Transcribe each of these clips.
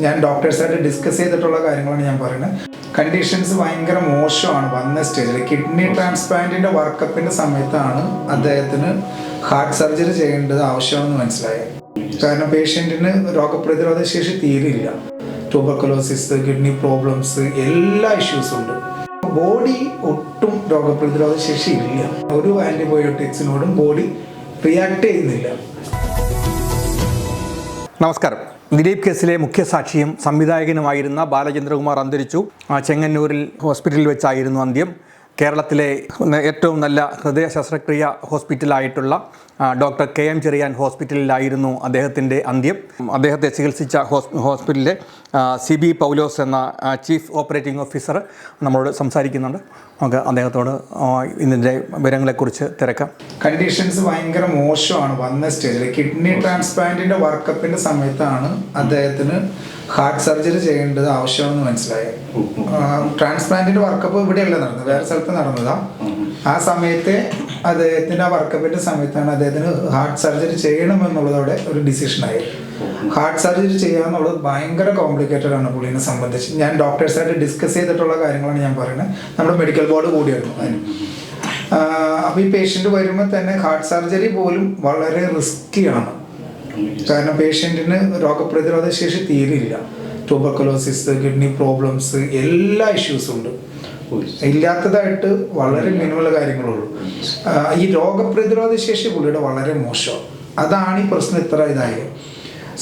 ഞാൻ ഡോക്ടേഴ്സായിട്ട് ഡിസ്കസ് ചെയ്തിട്ടുള്ള കാര്യങ്ങളാണ് ഞാൻ പറയുന്നത്. കണ്ടീഷൻസ് ഭയങ്കര മോശമാണ് വന്ന സ്റ്റേജിൽ കിഡ്നി ട്രാൻസ്പ്ലാന്റിന്റെ വർക്കപ്പിന്റെ സമയത്താണ് അദ്ദേഹത്തിന് ഹാർട്ട് സർജറി ചെയ്യേണ്ടത് ആവശ്യമാണെന്ന് മനസ്സിലായത് കാരണം പേഷ്യന്റിന് രോഗപ്രതിരോധ ശേഷി തീരില്ല ട്യൂബർക്കുലോസിസ് കിഡ്നി പ്രോബ്ലംസ് എല്ലാ ഇഷ്യൂസും ഉണ്ട്. ബോഡി ഒട്ടും രോഗപ്രതിരോധ ശേഷി ഇല്ല. ഒരു ആന്റിബയോട്ടിക്സിനോടും ബോഡി റിയാക്ട് ചെയ്യുന്നില്ല. നമസ്കാരം. ദിലീപ് കേസിലെ മുഖ്യസാക്ഷിയും സംവിധായകനുമായിരുന്ന ബാലചന്ദ്രകുമാർ അന്തരിച്ചു. ചെങ്ങന്നൂരിൽ ഹോസ്പിറ്റലിൽ വെച്ചായിരുന്നു അന്ത്യം. കേരളത്തിലെ ഏറ്റവും നല്ല ഹൃദയ ശസ്ത്രക്രിയ ഹോസ്പിറ്റലായിട്ടുള്ള ഡോക്ടർ കെ എം ചെറിയാൻ ഹോസ്പിറ്റലിലായിരുന്നു അദ്ദേഹത്തിന്റെ അന്ത്യം. അദ്ദേഹത്തെ ചികിത്സിച്ച ഹോസ്പിറ്റലിലെ സി ബി പൗലോസ് എന്ന ചീഫ് ഓപ്പറേറ്റിംഗ് ഓഫീസർ നമ്മളോട് സംസാരിക്കുന്നുണ്ട്. നമുക്ക് അദ്ദേഹത്തോട് ഇതിന്റെ വിവരങ്ങളെക്കുറിച്ച് തിരക്കാം. കണ്ടീഷൻസ് ഭയങ്കര മോശമാണ്. വന്ന സ്റ്റേജിൽ കിഡ്നി ട്രാൻസ്പ്ലാന്റിന്റെ വർക്കപ്പിന്റെ സമയത്താണ് അദ്ദേഹത്തിന് ഹാർട്ട് സർജറി ചെയ്യേണ്ടത് ആവശ്യമാണെന്ന് മനസ്സിലായത് ട്രാൻസ്പ്ലാന്റിന്റെ വർക്കപ്പ് ഇവിടെയല്ല നടന്നത്. വേറെ സ്ഥലത്ത് നടന്നതാ. ആ സമയത്ത് അദ്ദേഹത്തിന്റെ ആ വർക്കപ്പിന്റെ സമയത്താണ് അദ്ദേഹത്തിന് ഹാർട്ട് സർജറി ചെയ്യണമെന്നുള്ളതോടെ ഒരു ഡിസിഷനായി ഹാർട്ട് സർജറി ചെയ്യുക എന്നുള്ളത് ഭയങ്കര കോംപ്ലിക്കേറ്റഡ് ആണ് പുള്ളിനെ സംബന്ധിച്ച്. ഞാൻ ഡോക്ടേഴ്സായിട്ട് ഡിസ്കസ് ചെയ്തിട്ടുള്ള കാര്യങ്ങളാണ് ഞാൻ പറയുന്നത്. നമ്മുടെ മെഡിക്കൽ ബോർഡ് കൂടിയായിരുന്നു അതിന് അപ്പോൾ ഈ പേഷ്യന്റ് വരുമ്പോൾ തന്നെ ഹാർട്ട് സർജറി പോലും വളരെ റിസ്ക്കിയാണ് കാരണം പേഷ്യന്റിന് രോഗപ്രതിരോധ ശേഷി തീരില്ല ട്യൂബർക്കുലോസിസ് കിഡ്നി പ്രോബ്ലംസ് എല്ലാ ഇഷ്യൂസും ഉണ്ട്. ഇല്ലാത്തതായിട്ട് വളരെ മിനിമൽ കാര്യങ്ങളുള്ളൂ. ഈ രോഗപ്രതിരോധ ശേഷി പുള്ളിയുടെ വളരെ മോശം. അതാണ് ഈ പ്രശ്നം ഇത്ര ഇതായത്.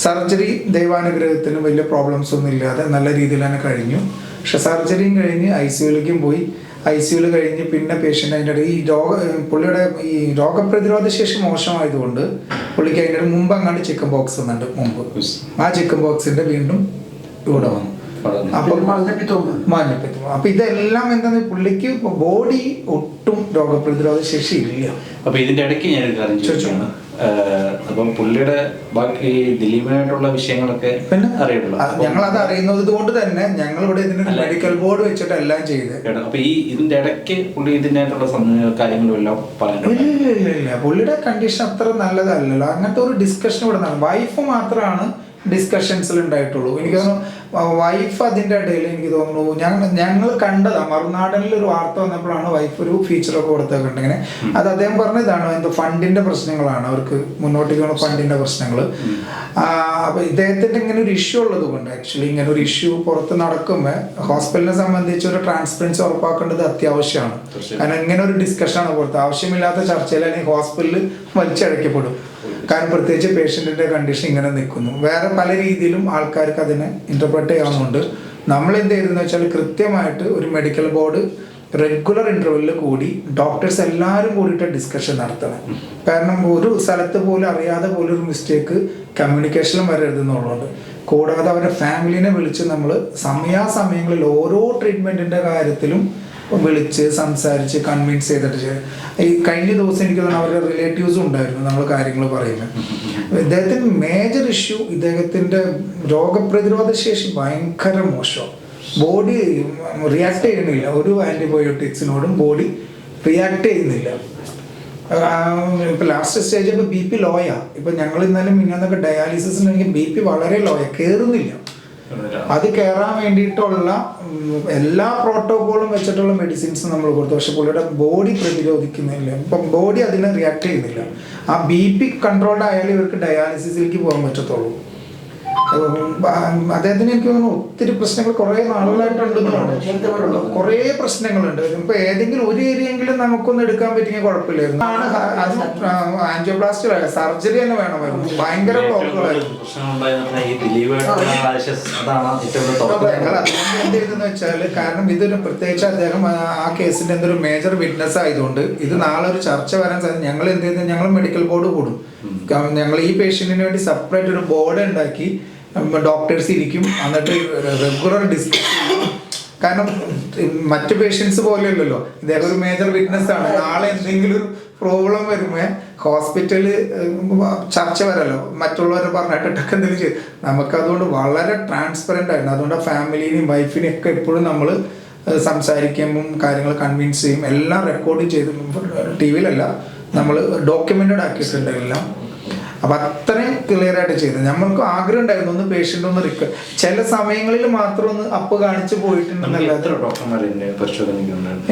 സർജറി ദൈവാനുഗ്രഹത്തിന് വലിയ പ്രോബ്ലംസ് ഒന്നും ഇല്ലാതെ നല്ല രീതിയിൽ തന്നെ കഴിഞ്ഞു. പക്ഷെ സർജറിയും കഴിഞ്ഞ് ഐ സിയുലേക്കും പോയി. ഐ സിയുൽ കഴിഞ്ഞ് പിന്നെ പേഷ്യന്റ് അതിന്റെ ഇടയിൽ ഈ രോഗ പുള്ളിയുടെ ഈ രോഗപ്രതിരോധ ശേഷി മോശമായതുകൊണ്ട് പുള്ളിക്ക് അതിന്റെ മുമ്പ് അങ്ങാണ്ട് ചിക്കൻ ബോക്സ് വന്നിട്ടുണ്ട് മുമ്പ്. ആ ചിക്കൻ ബോക്സിന്റെ വീണ്ടും ഇവിടെ വന്നു. മഞ്ഞപ്പിത്തം അപ്പൊ ഇതെല്ലാം എന്താണ് പുള്ളിക്ക് ബോഡി ഒട്ടും രോഗപ്രതിരോധ ശേഷി ഇല്ല. അപ്പൊ ഇതിന്റെ ഇടയ്ക്ക് ഞാൻ കാര്യം ചോദിച്ചോ. ചോദിക്കുകയാണ് ഏഹ് അപ്പം പുള്ളിയുടെ ബാക്കി ദിലീപിനായിട്ടുള്ള വിഷയങ്ങളൊക്കെ പിന്നെ അറിയട്ടുള്ളൂ ഞങ്ങൾ അത് അറിയുന്നത് കൊണ്ട് തന്നെ ഞങ്ങൾ ഇവിടെ ഇതിന് മെഡിക്കൽ ബോർഡ് വെച്ചിട്ട് എല്ലാം ചെയ്ത്. അപ്പൊ ഈ ഇതിന്റെ ഇടയ്ക്ക് പുള്ളി ഇതിനായിട്ടുള്ള കാര്യങ്ങളും എല്ലാം ഇല്ല ഇല്ല ഇല്ല ഇല്ല. പുള്ളിയുടെ കണ്ടീഷൻ അത്ര നല്ലതല്ലല്ലോ. അങ്ങനത്തെ ഒരു ഡിസ്കഷൻ ഇവിടെ നടന്നു വൈഫ് മാത്രമാണ് ഡിസ്കഷൻസിൽ ഉണ്ടായിട്ടുള്ളൂ. എനിക്ക് തോന്നുന്നു വൈഫ് അതിന്റെ ഇടയിൽ എനിക്ക് തോന്നുന്നു ഞങ്ങൾ ഞങ്ങൾ കണ്ടതാണ് മറുനാടനിൽ ഒരു വാർത്ത വന്നപ്പോഴാണ് വൈഫ് ഒരു ഫീച്ചറൊക്കെ കൊടുത്തേക്കുണ്ട് ഇങ്ങനെ അത് അദ്ദേഹം പറഞ്ഞതാണ് എന്തോ ഫണ്ടിന്റെ പ്രശ്നങ്ങളാണ് അവർക്ക് മുന്നോട്ട് പോകുന്ന ഫണ്ടിന്റെ പ്രശ്നങ്ങൾ. അപ്പൊ ഇദ്ദേഹത്തിന്റെ ഇങ്ങനെ ഒരു ഇഷ്യൂ ഉള്ളത് കൊണ്ട് ആക്ച്വലി ഇങ്ങനെ ഒരു ഇഷ്യൂ പുറത്ത് നടക്കുമ്പോൾ ഹോസ്പിറ്റലിനെ സംബന്ധിച്ച് ഒരു ട്രാൻസ്പെറൻസി ഉറപ്പാക്കേണ്ടത് അത്യാവശ്യമാണ്. കാരണം ഇങ്ങനെ ഒരു ഡിസ്കഷനാണ് പുറത്ത്. ആവശ്യമില്ലാത്ത ചർച്ചയിൽ അല്ലെങ്കിൽ ഹോസ്പിറ്റലിൽ വലിച്ചടയ്ക്കപ്പെടും. കാരണം പ്രത്യേകിച്ച് പേഷ്യന്റിന്റെ കണ്ടീഷൻ ഇങ്ങനെ നിൽക്കുന്നു. വേറെ പല രീതിയിലും ആൾക്കാർക്ക് അതിനെ ഇന്റർപ്രറ്റ് ചെയ്യാവുന്നുണ്ട്. നമ്മൾ എന്ത് ചെയ്തെന്ന് വെച്ചാൽ കൃത്യമായിട്ട് ഒരു മെഡിക്കൽ ബോർഡ് റെഗുലർ ഇന്റർവെല്ലിൽ കൂടി ഡോക്ടേഴ്സ് എല്ലാവരും കൂടിയിട്ട് ഡിസ്കഷൻ നടത്തണം. കാരണം ഒരു സ്ഥലത്ത് പോലും അറിയാതെ പോലും ഒരു മിസ്റ്റേക്ക് കമ്മ്യൂണിക്കേഷനിലും വരരുതെന്നുള്ളതുകൊണ്ട് കൂടാതെ അവരുടെ ഫാമിലിനെ വിളിച്ച് നമ്മൾ സമയാസമയങ്ങളിൽ ഓരോ ട്രീറ്റ്മെന്റിന്റെ കാര്യത്തിലും വിളിച്ച് സംസാരിച്ച് കൺവിൻസ് ചെയ്തിട്ട് ഈ കഴിഞ്ഞ ദിവസം എനിക്ക് തോന്നുന്നു അവരുടെ റിലേറ്റീവ്സും ഉണ്ടായിരുന്നു നമ്മൾ കാര്യങ്ങൾ പറയുന്നത് ഇദ്ദേഹത്തിന് മേജർ ഇഷ്യൂ ഇദ്ദേഹത്തിന്റെ രോഗപ്രതിരോധ ശേഷി ഭയങ്കര മോശം. ബോഡി റിയാക്ട് ചെയ്യുന്നില്ല. ഒരു ആന്റിബയോട്ടിക്സിനോടും ബോഡി റിയാക്ട് ചെയ്യുന്നില്ല. ഇപ്പം ലാസ്റ്റ് സ്റ്റേജ് ഇപ്പോൾ ബി പി ലോയാണ് ഇപ്പം ഞങ്ങൾ ഇന്നലെ മിന്നൊക്കെ ഡയാലിസിസിനെങ്കിൽ ബി പി വളരെ ലോയാണ് കയറുന്നില്ല അത് കയറാൻ വേണ്ടിയിട്ടുള്ള എല്ലാ പ്രോട്ടോകോളും വെച്ചിട്ടുള്ള മെഡിസിൻസ് നമ്മൾ കൊടുത്തു. പക്ഷെ പുള്ളിയുടെ ബോഡി പ്രതിരോധിക്കുന്നില്ല. ഇപ്പം ബോഡി അതിനെ റിയാക്ട് ചെയ്യുന്നില്ല. ആ ബി പി കൺട്രോൾഡ് ആയാലും ഇവർക്ക് ഡയാലിസിസിലേക്ക് പോകാൻ പറ്റത്തുള്ളൂ. അദ്ദേഹത്തിന് എനിക്ക് തോന്നുന്നു ഒത്തിരി പ്രശ്നങ്ങൾ കുറെ നാളുകളായിട്ടുണ്ട് കുറെ പ്രശ്നങ്ങളുണ്ട്. ഇപ്പൊ ഏതെങ്കിലും ഒരു ഏരിയെങ്കിലും നമുക്കൊന്ന് എടുക്കാൻ പറ്റിയെങ്കിൽ കുഴപ്പമില്ലായിരുന്നു. ആണ് ആൻജിയോപ്ലാസ്റ്റി സർജറി തന്നെ വേണമായിരുന്നു ഭയങ്കര ബ്ലോക്കുകളായിരുന്നു വെച്ചാൽ കാരണം ഇതൊരു പ്രത്യേകിച്ച് അദ്ദേഹം ആ കേസിന്റെ എന്തൊരു മേജർ വിറ്റ്നസ് ആയതുകൊണ്ട് ഇത് നാളെ ഒരു ചർച്ച വരാൻ സാധ്യത ഞങ്ങൾ എന്ത് ചെയ്യുന്നത് ഞങ്ങൾ മെഡിക്കൽ ബോർഡ് കൂടും. ഞങ്ങൾ ഈ പേഷ്യന്റിന് വേണ്ടി സെപ്പറേറ്റ് ഒരു ബോർഡ് ഉണ്ടാക്കി ഡോക്ടേഴ്സ് ഇരിക്കും. എന്നിട്ട് റെഗുലർ ഡിസ്കസ് ചെയ്യും. കാരണം മറ്റു പേഷ്യൻസ് പോലെയല്ലല്ലോ ഇദ്ദേഹം ഒരു മേജർ വിറ്റ്നസ് ആണ്. നാളെ എന്തെങ്കിലും ഒരു പ്രോബ്ലം വരുമ്പോൾ ഹോസ്പിറ്റൽ ചർച്ച വരല്ലോ. മറ്റുള്ളവരെ പറഞ്ഞിട്ടൊക്കെ എന്തെങ്കിലും ചെയ്യും. നമുക്ക് അതുകൊണ്ട് വളരെ ട്രാൻസ്പെറന്റ് ആയിരുന്നു. അതുകൊണ്ട് ഫാമിലിനെയും വൈഫിനെയും ഒക്കെ എപ്പോഴും നമ്മൾ സംസാരിക്കുമ്പം കാര്യങ്ങൾ കൺവിൻസ് ചെയ്യും. എല്ലാം റെക്കോർഡ് ചെയ്ത് ടി വിയിലല്ല നമ്മൾ ഡോക്യുമെന്റഡ് ആക്കിയിട്ടുണ്ട് എല്ലാം. അപ്പൊ അത്രയും ക്ലിയർ ആയിട്ട് ചെയ്ത്. നമ്മൾക്ക് ആഗ്രഹം ഉണ്ടായിരുന്നു ഒന്ന് പേഷ്യന്റ് ഒന്ന് റിക്ക ചില സമയങ്ങളിൽ മാത്രം ഒന്ന് അപ്പ് കാണിച്ച് പോയിട്ടുണ്ടെന്നല്ലാത്ത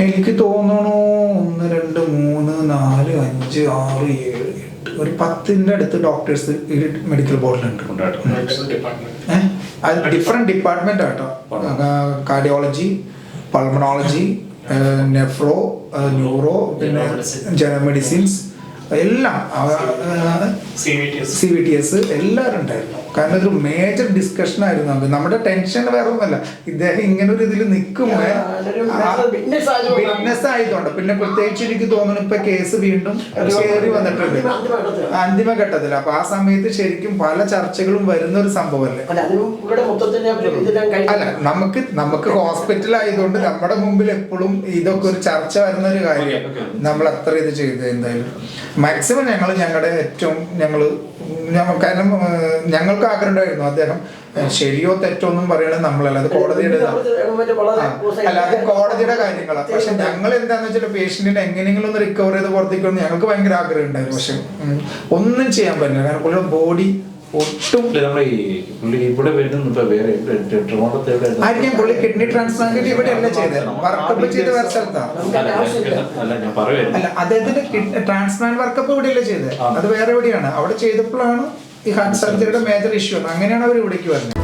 എനിക്ക് തോന്നണു ഒന്ന് രണ്ട് മൂന്ന് നാല് അഞ്ച് ആറ് ഏഴ് എട്ട്. ഒരു പത്തിന്റെ അടുത്ത് ഡോക്ടേഴ്സ് ഈ മെഡിക്കൽ ബോർഡിലുണ്ട് ഏഹ്? അത് ഡിഫറെന്റ് ഡിപ്പാർട്ട്മെന്റ് ആട്ടോ. കാർഡിയോളജി പൾമണോളജി നെഫ്രോ ന്യൂറോ പിന്നെ ജനറൽ മെഡിസിൻസ് എല്ലാം സി വി ടി എസ്. എല്ലാവരും ഉണ്ടായിരുന്നു കാരണം ഇതൊരു മേജർ ഡിസ്കഷൻ ആയിരുന്നു നമുക്ക്. നമ്മുടെ ടെൻഷൻ വേറെ ഒന്നുമല്ല. ഇദ്ദേഹം ഇങ്ങനെ ഒരു ഇതിൽ നിൽക്കുമ്പോൾ. ബിസിനസ് ആയതുകൊണ്ട്. പിന്നെ പ്രത്യേകിച്ച് എനിക്ക് തോന്നുന്നു ഇപ്പൊ കേസ് വീണ്ടും കയറി വന്നിട്ടുണ്ട്. അന്തിമഘട്ടത്തിൽ. അപ്പൊ ആ സമയത്ത് ശരിക്കും പല ചർച്ചകളും വരുന്ന ഒരു സംഭവമല്ലേ? അല്ല നമുക്ക് നമുക്ക് ഹോസ്പിറ്റൽ ആയതുകൊണ്ട് നമ്മുടെ മുമ്പിൽ എപ്പോഴും ഇതൊക്കെ ഒരു ചർച്ച വരുന്ന ഒരു കാര്യം. നമ്മൾ അത്ര ഇത് ചെയ്ത് എന്തായാലും. മാക്സിമം ഞങ്ങൾ ഞങ്ങളുടെ ഏറ്റവും ഞങ്ങൾ കാരണം ഏഹ്, ഞങ്ങൾക്ക് ആഗ്രഹം ഉണ്ടായിരുന്നു അദ്ദേഹം ശരിയോ തെറ്റോ ഒന്നും പറയണത് നമ്മളല്ല. അത് കോടതിയുടെ ഗവൺമെന്റ് അല്ല അത് കോടതിയുടെ കാര്യങ്ങളാണ് പക്ഷെ ഞങ്ങൾ എന്താന്ന് വെച്ചാൽ പേഷ്യന്റിനെ എങ്ങനെയെങ്കിലും ഒന്ന് റിക്കവർ ചെയ്ത് പുറത്തേക്ക് ഞങ്ങൾക്ക് ഭയങ്കര ആഗ്രഹം ഉണ്ടായിരുന്നു. പക്ഷെ ഒന്നും ചെയ്യാൻ പറ്റില്ല. കാരണം പുള്ളിയുടെ ബോഡി ഒട്ടും പുള്ളി ഇവിടെ വരുന്ന വേറെ ആയിരിക്കും. പുള്ളി കിഡ്നി ട്രാൻസ്പ്ലാന്റ് ഇവിടെ അല്ല ചെയ്തത്. വർക്കപ്പ് ചെയ്ത് വേറെ സ്ഥലത്താണ് അല്ല, അദ്ദേഹത്തിന്റെ ട്രാൻസ്പ്ലാന്റ് വർക്കപ്പ് ഇവിടെ അല്ലേ ചെയ്തത്. അത് വേറെ എവിടെയാണ്? അവിടെ ചെയ്തപ്പോഴാണ് ഈ ഹാർട്ട് സർജറിയുടെ മേജർ ഇഷ്യൂ ആണ്. അങ്ങനെയാണ് അവർ ഇവിടേക്ക് വരുന്നത്.